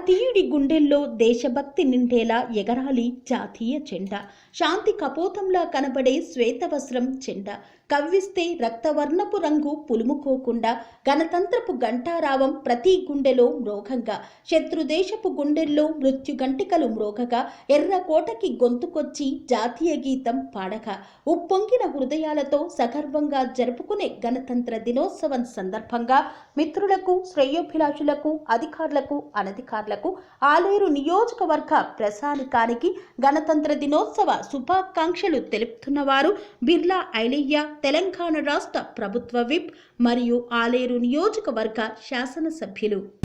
భారతీయుడి గుండెల్లో దేశభక్తి నిండేలా ఎగరాలి జాతీయ జెండా. శాంతి కపోతంలా కనబడే శ్వేతవస్త్రం జెండా కవ్విస్తే రక్తవర్ణపు రంగు పులుముకోకుండా గణతంత్రపు గంటారావం ప్రతి గుండెలో మ్రోగంగా శత్రుదేశపు గుండెల్లో మృత్యు గంటికలు మ్రోగగా ఎర్రకోటకి గొంతుకొచ్చి జాతీయ గీతం పాడగా. ఉప్పొంగిన హృదయాలతో సగర్వంగా జరుపుకునే గణతంత్ర దినోత్సవం సందర్భంగా మిత్రులకు శ్రేయోభిలాషులకు అధికారులకు అనధికారులకు ఆలేరు నియోజకవర్గ ప్రశానికానికి గణతంత్ర దినోత్సవ శుభాకాంక్షలు తెలుపుతున్నవారు బిర్లా ఐలయ్య తెలంగాణ రాష్ట్ర ప్రభుత్వ విప్ మరియు ఆలేరు నియోజకవర్గ శాసనసభ్యులు.